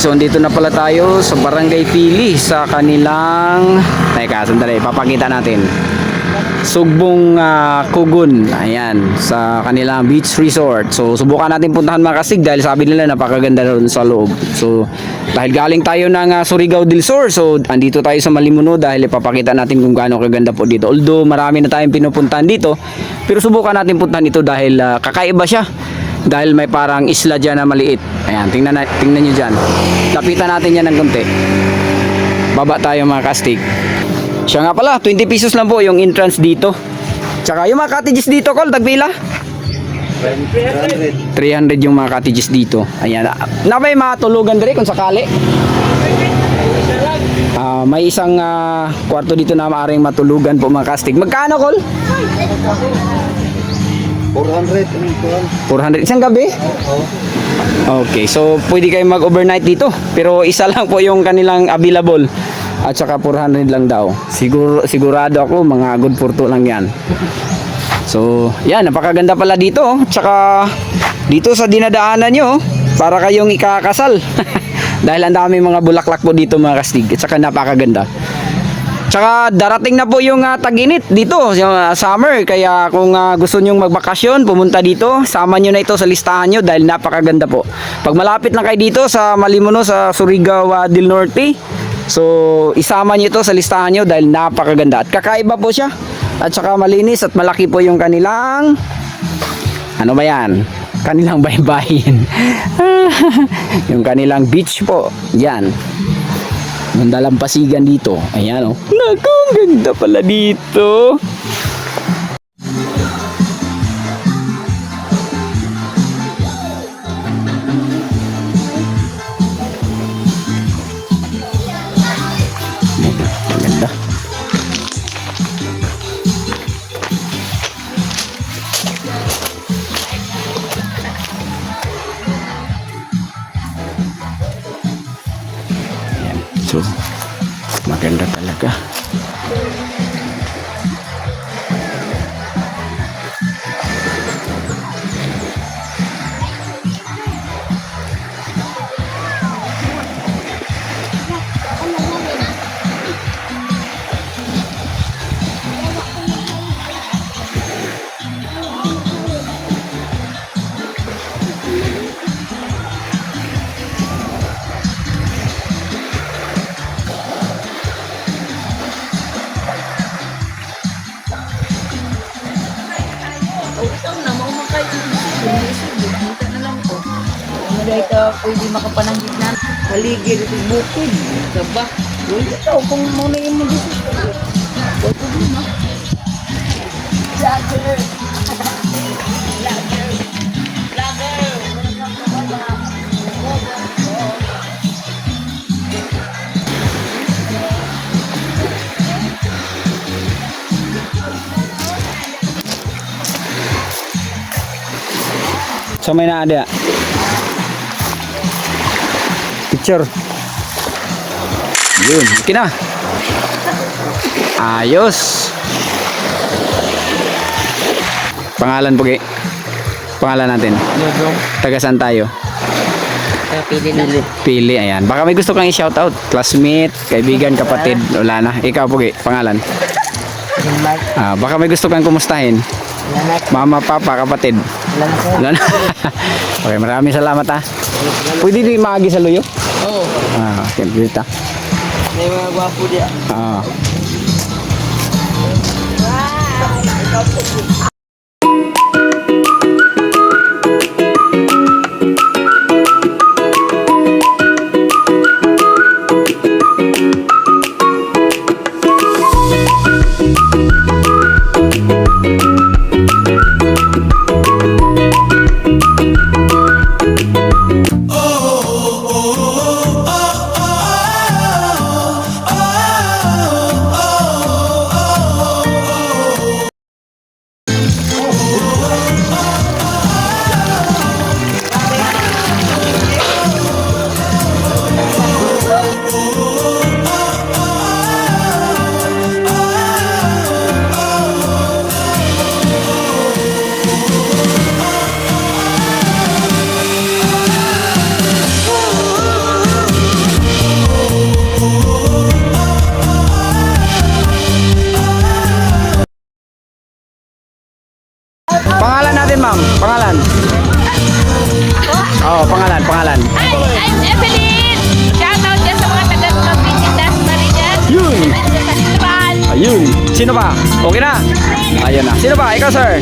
so dito na pala tayo sa Barangay Pili sa kanilang Teka, sandali, papakita natin. Sugbong ah, Kugun. Ayan, sa kanilang beach resort. So, subukan natin puntahan mga kasig Dahil sabi nila napakaganda ron sa loob. So, dahil galing tayo ng ah, Surigao del Sur So, andito tayo sa Malimuno Dahil ipapakita natin kung gaano kaganda po dito. Although, marami na tayong pinupuntahan dito Pero subukan natin puntahan ito dahil ah, kakaiba siya dahil may parang isla dyan na maliit. Ayan, tingnan, na, tingnan nyo dyan. Lapitan natin yan ng konti. Baba tayo mga kastig. Siya nga pala, 20 pesos lang po yung entrance dito. Tsaka yung mga cottages dito, Col, tagpila? 300 yung mga cottages dito. Ayan. Na may mga tulugan diri kung sakali. Ah, may isang ah, kwarto dito na maaaring matulugan po mga kastig. Magkano, Col? 400 ano ko 400 isang gabi? Okay, so pwede kayo mag-overnight dito. Pero isa lang po yung kanilang available. At saka 400 lang daw. Siguro, sigurado ako mga good for two lang yan. So, yan, napakaganda pala dito. oh. Tsaka dito sa dinadaanan nyo, para kayong ikakasal. Dahil ang dami mga bulaklak po dito mga kastig. At saka napakaganda. Tsaka darating na po yung ah, tag-init dito, yung ah, summer. Kaya kung ah, gusto nyong magbakasyon, pumunta dito, sama nyo na ito sa listahan nyo dahil napakaganda po. Pag malapit lang kayo dito sa Malimuno, sa Surigao ah, del Norte, so isama nyo ito sa listahan nyo dahil napakaganda. At kakaiba po siya. At saka malinis at malaki po yung kanilang, ano ba yan? Kanilang baybayin. yung kanilang beach po. Yan. Yung dalampasigan dito. Ayan oh. Naku, ang ganda pala dito. So, maganda talaga. Dahil ka pwede makapananggit na paligid at bukid. Diba? Uy, ikaw kung muna yung mag-isip. Huwag ko din? Vlogger! Vlogger! Vlogger! So may na ada. Picture. Yun, okay na. Ayos. Pangalan po Pangalan natin. Dodong Taga saan tayo? pili na Pili, ayan. Baka may gusto kang i-shoutout. Classmate, kaibigan, kapatid. Wala na. Ikaw po, pangalan. Mark Ah, baka may gusto kang kumustahin. Lanak Mama, papa, kapatid. Na. okay, maraming salamat ha. Pwede din maagi sa luyo? Oo. Ah, okay, dito. May mga gwapo diya Pangalan? Oh, pangalan, pangalan. Hi, I'm Evelyn. Shout out dyan sa mga taga Pagbitindas Marigas. Yun. Ayun. Sino ba? Okay na? Ayun na. Sino ba? Ikaw, sir?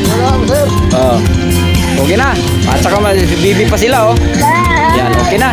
Oh. Okay na. At saka bibi pa sila, oh. Yan, okay na.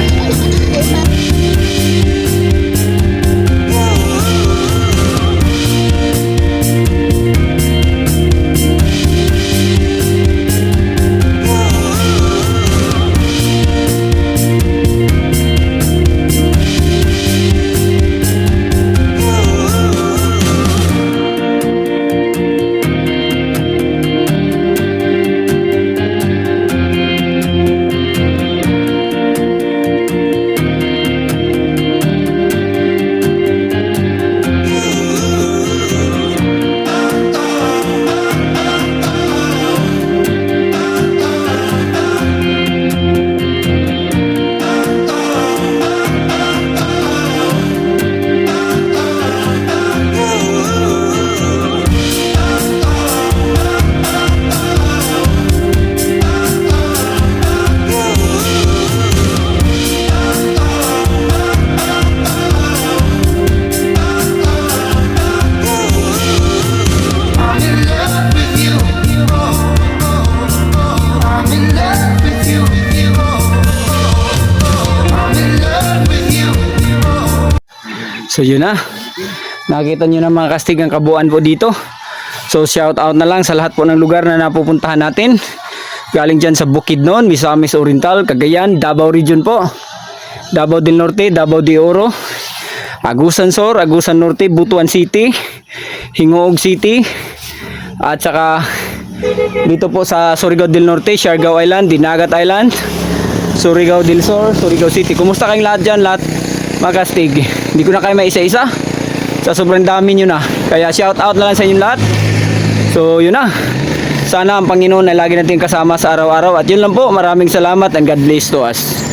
So yun na. Nakita nyo na mga kastig ang kabuuan po dito. So shout out na lang sa lahat po ng lugar na napupuntahan natin. Galing dyan sa Bukidnon, Misamis Oriental, Cagayan, Davao Region po. Davao del Norte, Davao de Oro, Agusan Sur, Agusan Norte, Butuan City, Hingoog City, at saka dito po sa Surigao del Norte, Siargao Island, Dinagat Island, Surigao del Sur, Surigao City. Kumusta kayong lahat dyan? Lahat makastig. Hindi ko na kayo may isa-isa. Sa sobrang dami nyo na. Kaya shout out na lang sa inyong lahat. So yun na. Sana ang Panginoon ay lagi natin kasama sa araw-araw. At yun lang po. Maraming salamat and God bless to us.